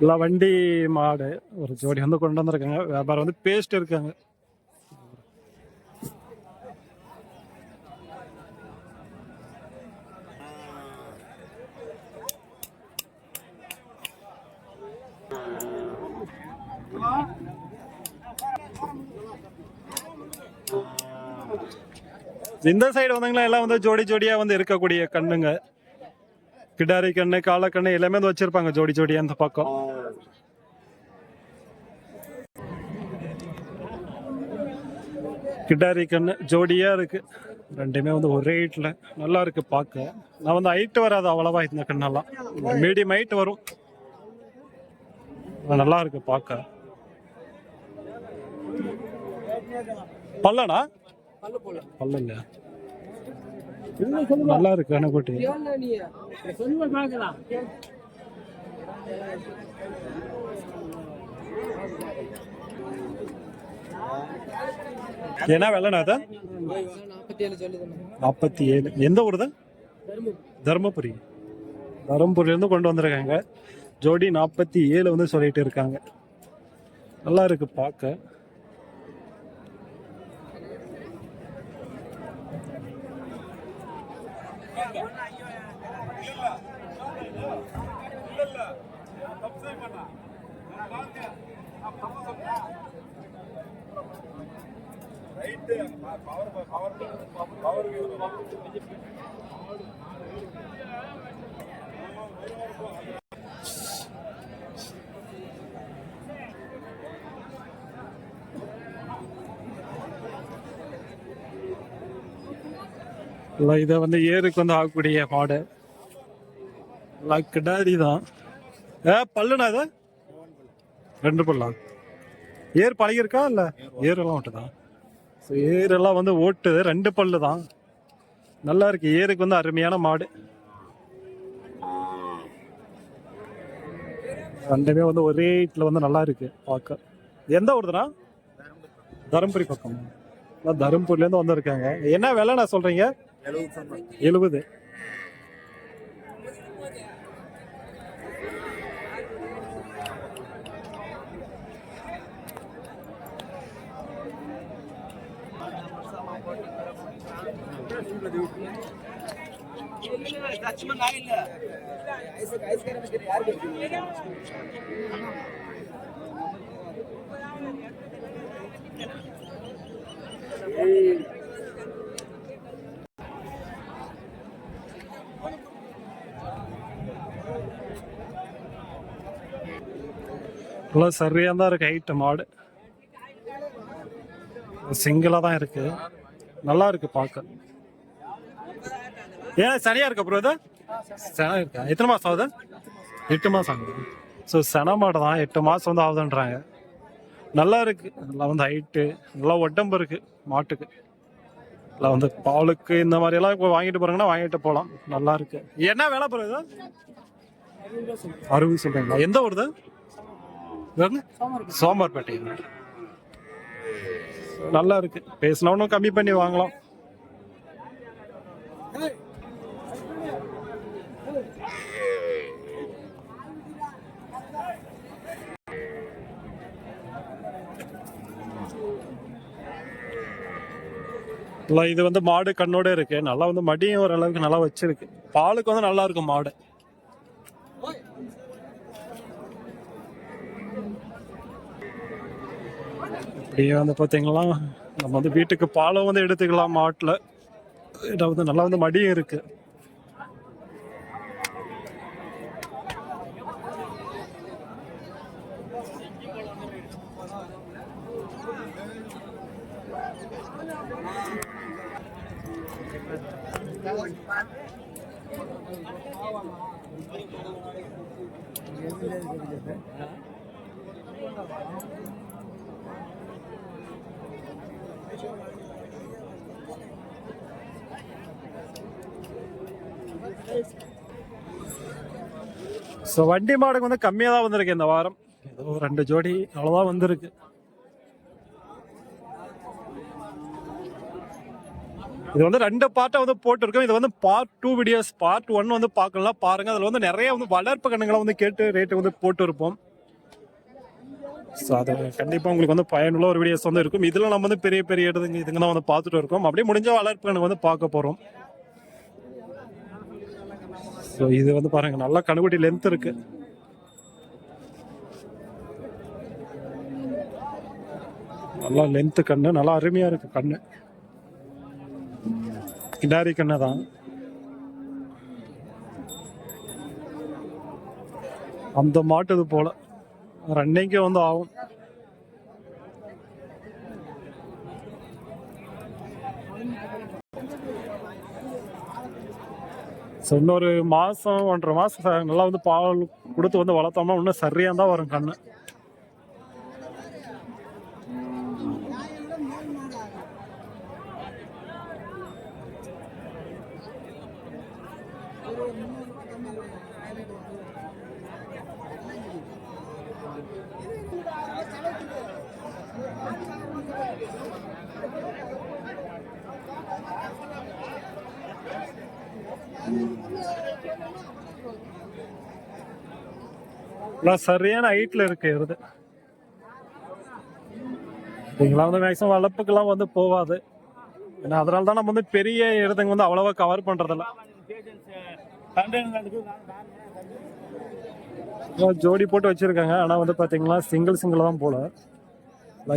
இல்லை வண்டி மாடு ஒரு ஜோடி வந்து கொண்டு வந்திருக்காங்க. வியாபாரம் வந்து பேஸ்ட் இருக்காங்க. இந்த சைடு வந்தாங்களா எல்லாம் வந்து ஜோடி ஜோடியா வந்து இருக்கக்கூடிய கண்ணுங்க. கிடாரி கண்ணு காலக்கண்ணு எல்லாமே வந்து வச்சிருப்பாங்க ஜோடி ஜோடியா அந்த பக்கம். கிட்டாரி கண்ணு ஜோடியா இருக்கு. ரெண்டுமே வந்து ஒரே ஹைட்டில் நல்லா இருக்கு பார்க்க. நான் வந்து ஹைட் வராது அவ்வளவா இந்த கண்ணெல்லாம். மீடியம் ஹைட் வரும். நல்லா இருக்கு பார்க்க. பல்லனா பல்ல இல்லையா நல்லா இருக்கு அணைக்குட்டி என்ன வெள்ளனா அது நாற்பத்தி ஏழு எந்த ஊர் தான் தருமபுரி. தருமபுரியிலேருந்து கொண்டு வந்திருக்காங்க. ஜோடி நாற்பத்தி ஏழு வந்து சொல்லிட்டு இருக்காங்க. நல்லா இருக்கு பார்க்க. இல்லை இதை வந்து ஏருக்கு வந்து ஆகக்கூடிய மாடு. எல்லாம் கிடாரி தான். ஏ பல்லுனா இதை? ரெண்டு பல்லா? ஏர் பழகிருக்கா இல்லை? ஏரெல்லாம் ஓட்டுதான் ஸோ ஏரெல்லாம் வந்து ஓட்டுது. ரெண்டு பல்லு தான் நல்லா இருக்கு. ஏருக்கு வந்து அருமையான மாடு. ரெண்டுமே வந்து ஒரே இட்ல வந்து நல்லா இருக்கு. பார்க்க எந்த ஊருதுண்ணா தருமபுரி பக்கம். நான் தருமபுரிலேருந்து வந்திருக்காங்க. என்ன விலைண்ணா சொல்றீங்க? எழுபது. நல்லா சரியாக தான் இருக்கு ஹைட்டு மாடு. சிங்கிளாக தான் இருக்குது நல்லா இருக்குது பார்க்க. ஏன் சனியா இருக்கா ப்ரோ இது? சனா இருக்கா? எத்தனை மாதம் ஆகுது? எட்டு மாதம் ஆகுது. ஸோ சென மாடு தான். எட்டு மாதம் வந்து ஆகுதுன்றாங்க. நல்லா இருக்கு. நல்லா வந்து ஹைட்டு நல்லா உடம்பு இருக்கு மாட்டுக்கு. நல்லா வந்து பாலுக்கு இந்த மாதிரி எல்லாம் இப்போ வாங்கிட்டு போறாங்கன்னா வாங்கிட்டு போகலாம் நல்லா இருக்கு. என்ன வேலை ப்ரோ இது? அறுபது சொல்றீங்களா? எந்த ஊர் இது? சோமார்பேட்டை. நல்லா இருக்கு. பேசினவனும் கம்மி பண்ணி வாங்கலாம். இல்லை, இது வந்து மாடு கண்ணோட இருக்கு. நல்லா வந்து மடியும் ஓரளவுக்கு நல்லா வச்சிருக்கு. பாலுக்கு வந்து நல்லா இருக்கும் மாடு. இப்படியே வந்து பார்த்தீங்களா நம்ம வந்து வீட்டுக்கு பாலும் வந்து எடுத்துக்கலாம் மாட்டில். இதை வந்து நல்லா வந்து மடியும் இருக்கு. ஸோ வண்டி மாடுக்கு வந்து கம்மியாக தான் வந்திருக்கு இந்த வாரம். ஒரு ரெண்டு ஜோடி அவ்வளோதான் வந்திருக்கு. இது வந்து ரெண்டு பார்ட்டாக வந்து போட்டிருக்கோம். இது வந்து part two videos part one வந்து பார்க்கலாம். பாருங்க. அதில் வந்து நிறைய வந்து வளர்ப்பு கண்ணுங்களை வந்து கேட்டு ரேட்டு வந்து போட்டிருப்போம். ஸோ அது கண்டிப்பாக உங்களுக்கு வந்து பயனுள்ள ஒரு வீடியோஸ் வந்து இருக்கும். இதில் நம்ம வந்து பெரிய பெரிய இடத்துங்க இதுங்க தான் வந்து பார்த்துட்டு இருக்கோம். அப்படியே முடிஞ்ச வளர்ப்பு கணக்கு வந்து பார்க்க போகிறோம் ஸோ இது வந்து பாருங்க. நல்லா கணுக்குட்டி லென்த் இருக்கு. நல்லா லென்த்து கண்ணு. நல்லா அருமையாக இருக்குது கண்ணு. கிடாரி கண்ணை தான். அந்த மாட்டு இது போல. ரன்னிங்கே வந்து ஆகும். ஸோ இன்னொரு மாதம் ஒன்றரை மாதம் நல்லா வந்து பால் கொடுத்து வந்து வளர்த்தோம்னா இன்னும் சரியாக தான் வரும் கண்ணு. எல்லாம் சரியான ஹைட்ல இருக்கு இது இதுங்களாம் வந்து மேக்ஸிமம் வளர்ப்புக்கெல்லாம் வந்து போகாது ஏன்னா அதனால தான் நம்ம வந்து பெரிய இடத்துங்க வந்து அவ்வளோவா கவர் பண்ணுறதில்ல ஜோடி போட்டு வச்சுருக்காங்க. ஆனால் வந்து பார்த்தீங்கன்னா சிங்கிள் சிங்கிள் தான் போல.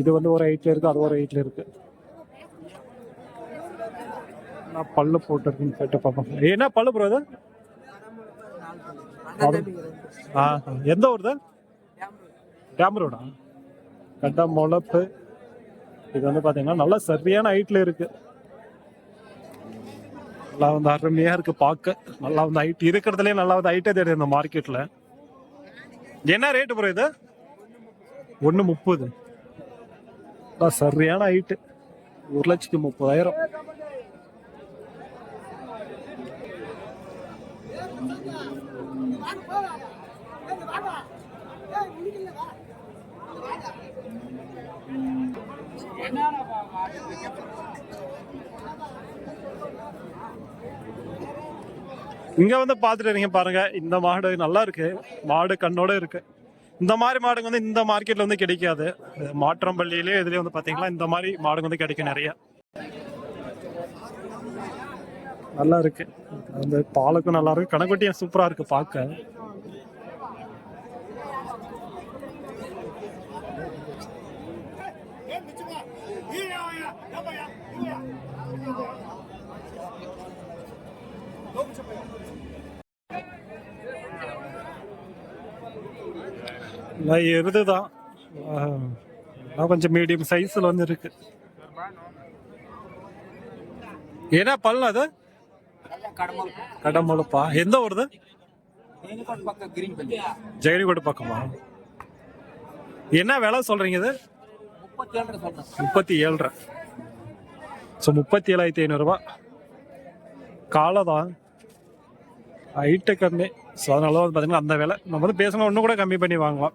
இது வந்து ஒரு ஹைட்டில் இருக்குது அது ஒரு ஹைட்டில் இருக்குது நான் பல்லு போட்டிருக்குன்னு கேட்டு பார்ப்போம். என்ன பல்லு ப்ரோ இது? ஆ எந்த ஊர் தான் டேம் ரோடா கட்டா முளப்பு. இது வந்து பாத்தீங்கன்னா நல்லா சரியான ஹைட்ல இருக்கு. நல்லா வந்து அருமையா இருக்கு பார்க்க. நல்லா வந்து ஹைட் இருக்கிறதுலே நல்லா வந்து ஹைட்டே தெரியுது இந்த மார்க்கெட்ல என்ன ரேட்டு ப்ரோ இது? ஒன்று முப்பது. சரியான ஹைட்டு ஒரு லட்சத்தி முப்பதாயிரம். இங்க வந்து பாத்துட்டு இருக்கீங்க பாருங்க இந்த மாடு நல்லா இருக்கு. மாடு கண்ணோட இருக்கு. இந்த மாதிரி மாடுங்க வந்து இந்த மார்க்கெட்ல வந்து கிடைக்காது. இது மாற்றம்பள்ளியிலே இதுலயே வந்து பாத்தீங்கன்னா இந்த மாதிரி மாடுங்க வந்து கிடைக்கும் நிறைய. நல்லா இருக்கு அந்த பாலுக்கும் நல்லா இருக்கு கணக்குட்டியும் சூப்பரா இருக்கு பார்க்க எருதுதான். கொஞ்சம் மீடியம் சைஸ்ல வந்து இருக்கு. என்ன பல்ல அது? கடமொழப்பா எந்த ஊருது? ஜெகடிக்கோட்டு பக்கமா என்ன விலை சொல்றீங்க இது? முப்பத்தி ஏழரை ஸோ முப்பத்தி ஏழாயிரத்தி ஐநூறுரூவா காலை தான் ஹைட்டு கம்மி. ஸோ அதனால வந்து பார்த்தீங்கன்னா அந்த விலை. நம்ம வந்து பேசணும் இன்னும் கூட கம்மி பண்ணி வாங்கலாம்.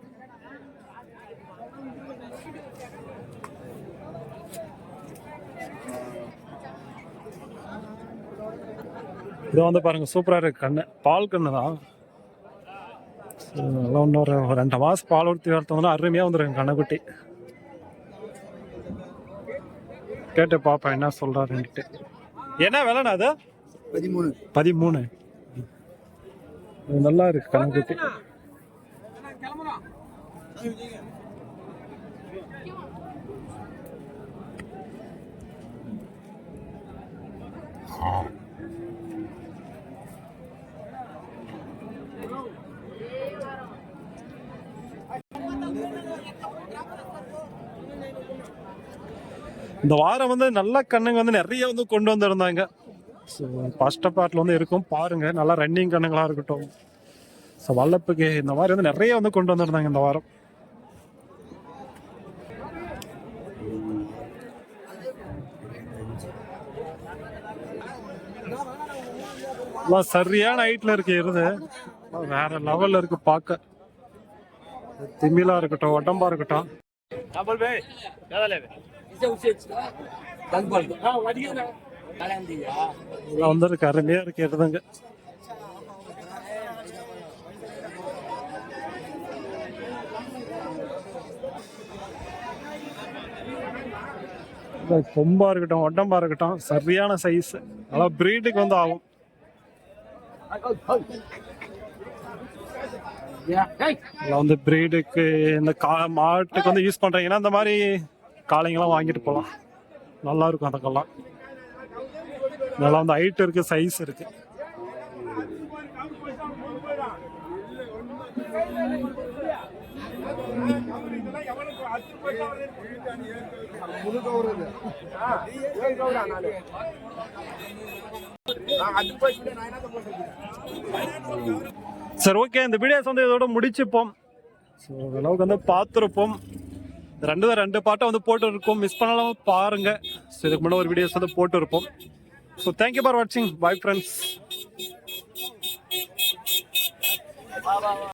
இது வந்து பாருங்க சூப்பரா இருக்கு கண்ணு. பால் கண்ணு தான் நல்லா இன்னொரு ஒரு ரெண்டு மாசம் பால் ஊற்றி வளர்த்தோம்னா அருமையா வந்துருங்க கண்ணுக்குட்டி. கேட்டு பாப்பேன் என்ன சொல்றாருன்ட்டு என்ன விலைண்ணா அது? பதிமூணு. பதிமூணு. நல்லா இருக்கு கணக்குட்டி இந்த வாரம் வந்து நல்ல கண்ணுங்க வந்து நிறைய வந்து கொண்டு வந்திருந்தாங்க. ஸோ ஃபர்ஸ்ட் பார்ட்டில் வந்து இருக்கும். பாருங்க நல்லா ரன்னிங் கண்ணுங்களாக இருக்கட்டும். ஸோ வல்லப்புக்கு இந்த மாதிரி வந்து நிறைய வந்து கொண்டு வந்திருந்தாங்க இந்த வாரம். எல்லாம் சரியான ஹைட்ல இருக்கு இருது வேற லெவல்ல இருக்கு பார்க்க. திமிலா இருக்கட்டும் உடம்பா இருக்கட்டும். ఇలా అందరు కరెంట్ గారికి ఎడదంగా கொம்பா இருக்கட்டும் உடம்பா இருக்கட்டும் சரியான சைஸ் அதான் பிரீடுக்கு வந்து ஆகும். வந்து பிரீடுக்கு இந்த கா மாட்டுக்கு வந்து யூஸ் பண்றீங்கன்னா இந்த மாதிரி காளைங்கெல்லாம் வாங்கிட்டு போகலாம். நல்லா இருக்கும் அதுக்கெல்லாம். இதெல்லாம் வந்து ஹைட் இருக்கு சைஸ் இருக்கு. சரி ஓகே இந்த வீடியோஸ் வந்து இதோட முடிச்சுப்போம் ஸோ அளவுக்கு வந்து பார்த்துருப்போம். ரெண்டு தான் ரெண்டு பாட்டை வந்து போட்டு இருக்கோம் மிஸ் பண்ணாலும் பாருங்க. ஸோ இதுக்கு முன்னாடி ஒரு வீடியோஸ் வந்து போட்டு இருப்போம் ஸோ தேங்க்யூ ஃபார் வாட்சிங் பை ஃப்ரெண்ட்ஸ்